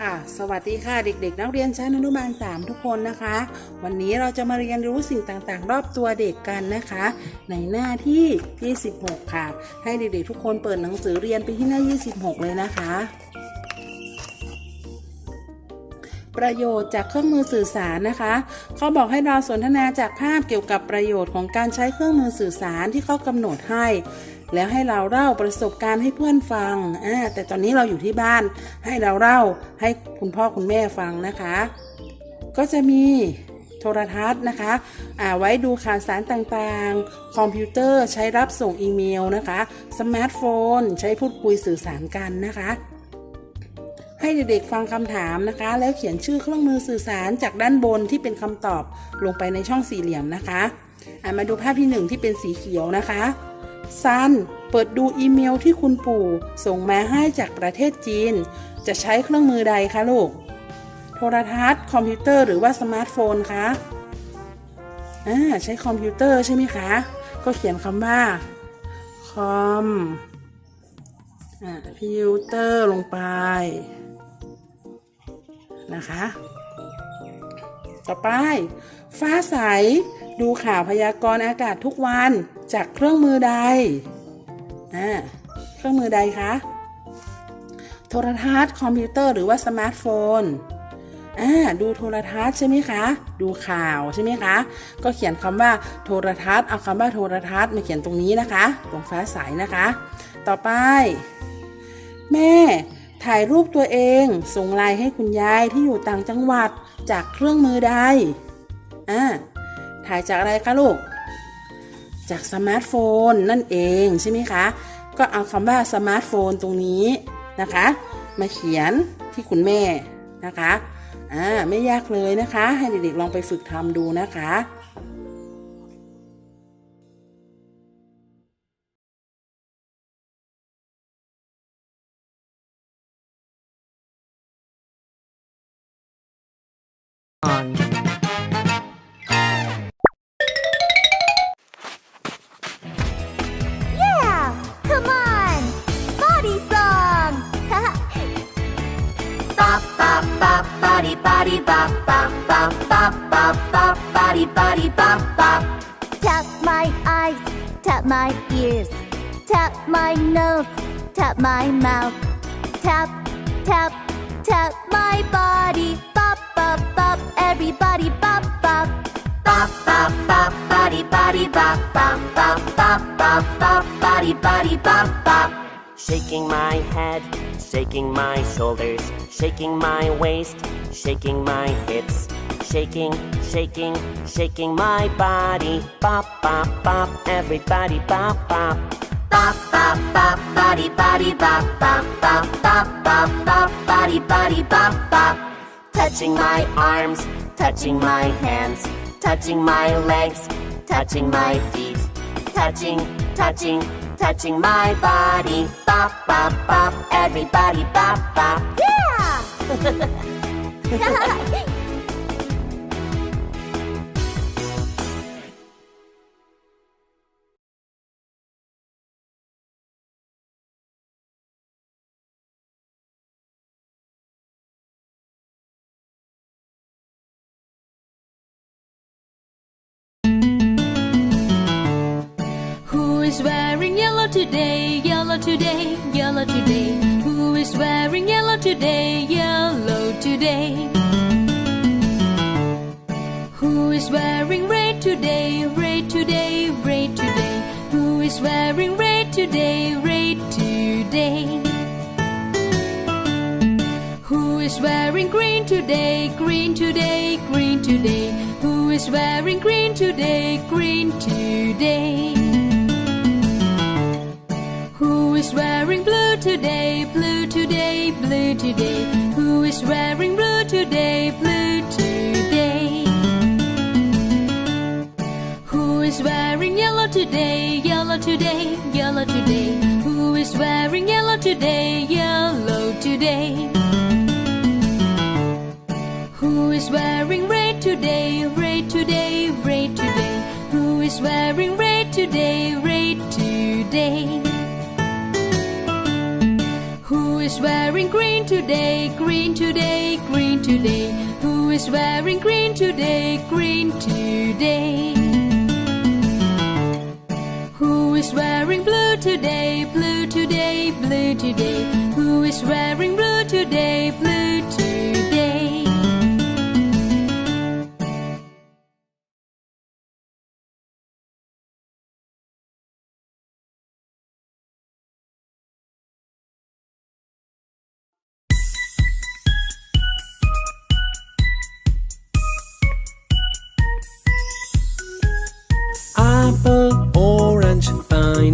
ค่ะ สวัสดีค่ะเด็กๆ นักเรียนชั้นอนุบาล 3 ทุกคนนะคะ วันนี้เราจะมาเรียนรู้สิ่งต่างๆ รอบตัวเด็กกันนะคะ ในหน้าที่ 26 ค่ะ ให้เด็กๆ ทุกคนเปิดหนังสือเรียนไปที่หน้า 26 เลยนะคะ ประโยชน์จากเครื่องมือสื่อสารนะคะ เขาบอกให้เราสนทนาจากภาพเกี่ยวกับประโยชน์ของการใช้เครื่องมือสื่อสารที่เขากำหนดให้ แล้วให้เราเล่าประสบการณ์ให้เพื่อนฟังอ่าแต่ตอนนี้เราอยู่ที่บ้าน ให้เราเล่าให้คุณพ่อคุณแม่ฟังนะคะ ก็จะมีโทรทัศน์นะคะอ่าไว้ดูข่าวสารต่างๆ คอมพิวเตอร์ใช้รับส่งอีเมลนะคะ สมาร์ทโฟน ใช้พูดคุยสื่อสารกันนะคะ ให้เด็กๆฟังคำถามนะคะ แล้วเขียนชื่อเครื่องมือสื่อสารจากด้านบนที่เป็นคำตอบลงไปในช่องสี่เหลี่ยมนะคะอะมาดูภาพที่หนึ่งที่เป็นสีเขียวนะคะ ซัน เปิดดูอีเมลที่คุณปู่ส่งมาให้จากประเทศจีน จะใช้เครื่องมือใดคะลูก โทรทัศน์ คอมพิวเตอร์หรือว่าสมาร์ทโฟนคะอ่าใช้คอมพิวเตอร์ใช่ไหมคะ ก็เขียนคำว่า คอมพิวเตอร์ลงไป นะคะ ต่อไป ฟ้าใส ดูข่าวพยากรณ์อากาศทุกวัน จากเครื่องมือใดอเครื่องมือใดคะโทรทัศน์คอมพิวเตอร์หรือว่าสมาร์ทโฟนดูโทรทัศน์ใช่ไหมคะ ดูข่าวใช่ไหมคะ ก็เขียนคำว่าโทรทัศน์ เอาคำว่าโทรทัศน์มาเขียนตรงนี้นะคะ ตรงฟ้าใสนะคะ ต่อไป แม่ ถ่ายรูปตัวเอง ส่งไลน์ให้คุณยายที่อยู่ต่างจังหวัดจากเครื่องมือใด อ่า ถ่ายจากอะไรคะลูก จากสมาร์ทโฟนนั่นเองใช่ไหมคะ ก็เอาคำว่าสมาร์ทโฟนตรงนี้นะคะ มาเขียนที่คุณแม่นะคะอ่าไม่ยากเลยนะคะ ให้เด็กๆลองไปฝึกทำดูนะคะ on. Yeah! My ears, tap my nose, tap my mouth. Tap, tap, tap my body. Bop bop bop, everybody bop bop. Bop bop bop, body body bop bop bop bop bop bop, body body bop bop. Shaking my head, shaking my shoulders, shaking my waist, shaking my hips, shaking, shaking, shaking my body. Bop, bop, bop, everybody bop, bop. Bop bop bop, body body bop bop bop bop bop bop, body body bop bop. Touching my arms, touching my hands, touching my legs, touching my feet, touching, touching, touching my body. Bop, bop, bop, everybody bop, bop. Wearing yellow today? Yellow today, yellow today. Who is wearing yellow today? Yellow today. Who is wearing red today? Red today, red today. Who is wearing red today? Red today. Who is wearing green today? Green today, green today. Who is wearing green today? Green today. Today? Blue today, blue today. Who is wearing blue today? Blue today. Who is wearing yellow today? Yellow today, yellow today. Who is wearing yellow today? Yellow today. Who is wearing red today? Red today, red today. Who is wearing red today? Red today. Wearing green today? Green today, green today. Who is wearing green today? Green today. Who is wearing blue today? Blue today, blue today. Who is wearing blue today? Blue today.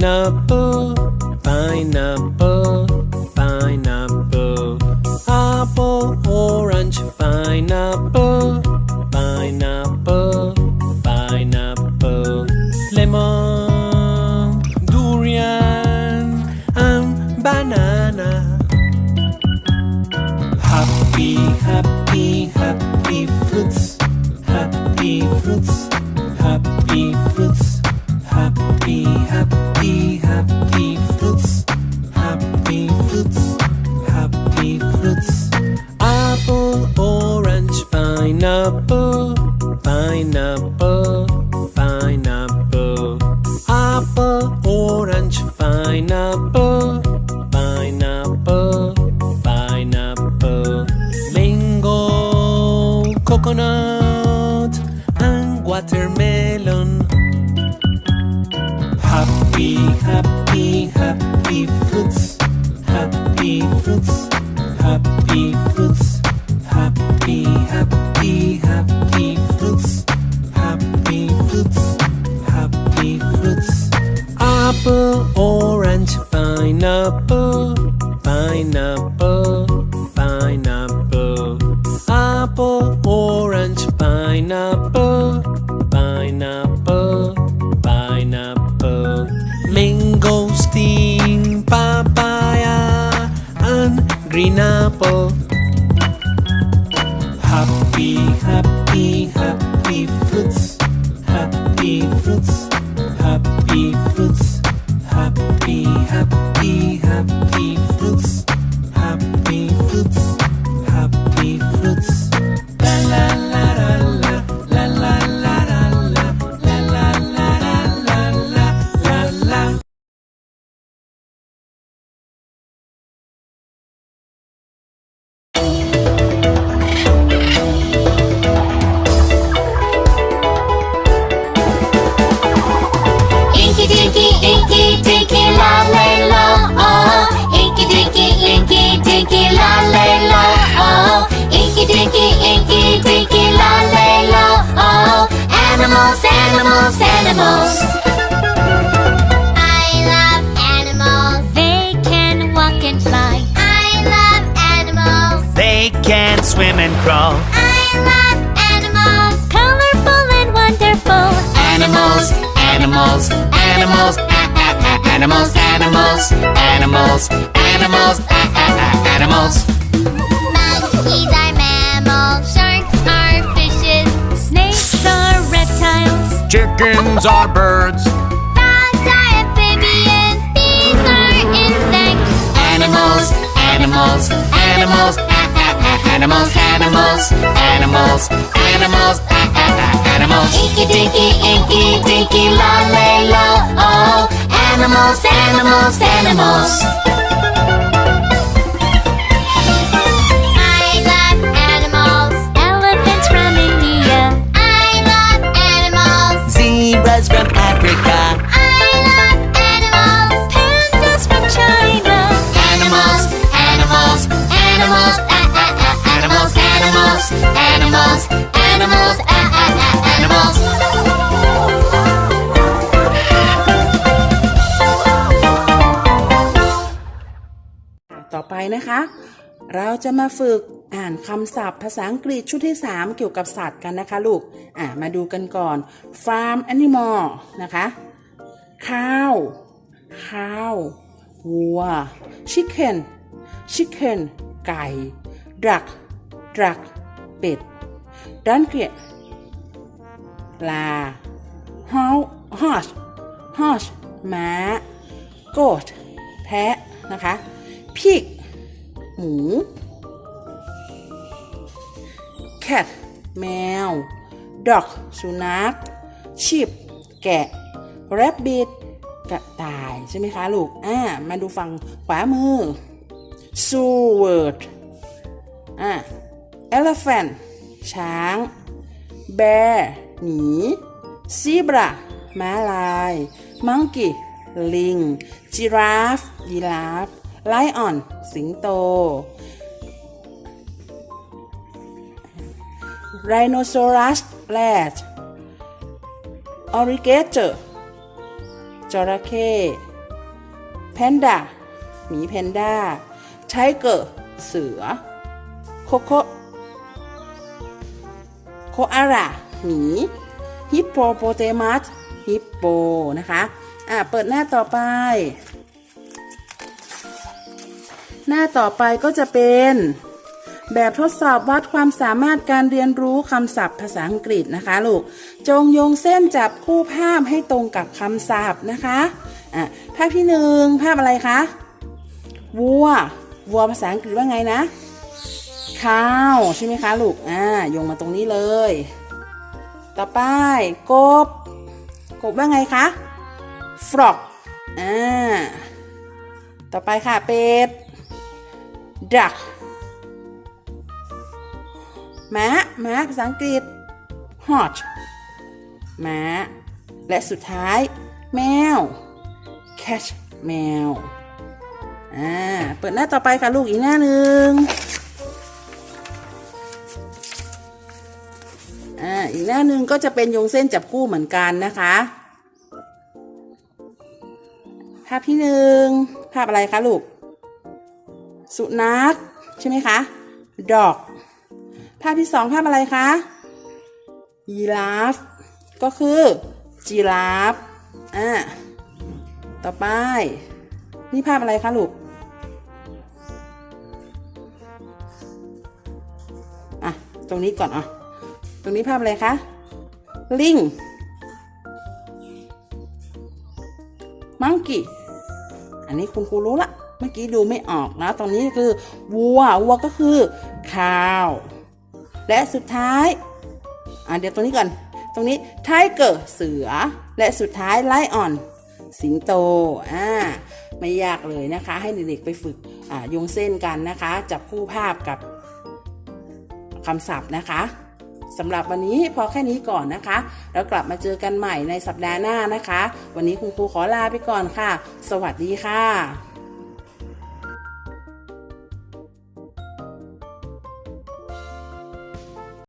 Pineapple, pineapple, pineapple. Apple, orange, pineapple, pineapple, pineapple. Lemon, durian, and banana. Happy, happy, happy Apple, orange, pineapple. Pineapple. Pineapple. Apple, orange, pineapple. Pineapple. Pineapple. Mangosteen, papaya, and green apple. Happy, happy, happy fruits. Happy fruits. Animals, animals, animals. I love animals. They can walk and fly. I love animals. They can swim and crawl. I love animals. Colorful and wonderful. Animals, animals, animals, ah, animals, animals, animals, animals, ah, ah, ah, animals. Chickens are birds. frogs are amphibians, bees are insects. Animals, animals, animals, animals, animals, animals, animals, animals. Inky dinky, inky dinky, la lay la, oh. Animals, animals, animals. นะคะ เราจะมาฝึกอ่านคำศัพท์ภาษาอังกฤษชุดที่ 3 เกี่ยวกับสัตว์กันนะคะลูก อะมาดูกันก่อน farm animal นะคะ cow cow วัว chicken chicken ไก่ duck duck เป็ด donkey ปลา how horse horse ม้า goat แพะนะคะ pig หมู cat แมว dog สุนัข sheep แกะ rabbit กระต่าย ใช่ไหมคะลูก อ่า มาดูฝั่งขวามือ zoo word อ่า elephant ช้าง bear หมี zebra ม้าลาย monkey ลิง giraffe ยีราฟ lion สิงโต rhinoceros แรด alligator จระเข้แพนด้าหมีแพนด้าไทเกอร์เสือ โคโคโคอาราหมีฮิปโปโปเตมัสฮิปโปนะคะ อ่า เปิดหน้าต่อไป หน้าต่อไปก็จะเป็น แบบทดสอบวัดความสามารถการเรียนรู้คำศัพท์ภาษาอังกฤษนะคะลูก จงโยงเส้นจับคู่ภาพให้ตรงกับคำศัพท์นะคะอะภาพที่หนึ่งภาพอะไรคะวัววัวภาษาอังกฤษว่าไงนะข้าวใช่ไหมคะลูกอ่าโยงมาตรงนี้เลย ต่อไปกบ กบว่าไงคะ frog อ่าต่อไปค่ะเป็ด duck ม้า ม้าภาษาอังกฤษ hot ม้า และสุดท้าย แมว cat แมว อ่า เปิดหน้าต่อไปค่ะลูกอีกหน้าหนึ่งอ่า อีกหน้าหนึ่งก็จะเป็นโยงเส้นจับคู่เหมือนกันนะคะ ภาพที่หนึ่งภาพอะไรคะลูก สุนัขใช่ไหมคะ dog ภาพที่สองภาพอะไรคะยีราฟก็คือจีราฟอ่าต่อไป นี่ภาพอะไรคะลูกอะตรงนี้ก่อนอะตรงนี้ภาพอะไรคะลิงมังกี้อันนี้คุณครูรู้ละ เมื่อกี้ดูไม่ออกนะ ตรงนี้คือวัว วัวก็คือข้าว และสุดท้าย อะเดี๋ยวตรงนี้ก่อน ตรงนี้ไทเกอร์เสือ และสุดท้ายไลออน สิงโต อ่า ไม่ยากเลยนะคะ ให้เด็กๆไปฝึก อ่ายงเส้นกันนะคะ จับคู่ภาพกับคำศัพท์นะคะสำหรับวันนี้พอแค่นี้ก่อนนะคะ แล้วกลับมาเจอกันใหม่ในสัปดาห์หน้านะคะ วันนี้คุณครูขอลาไปก่อนค่ะ สวัสดีค่ะ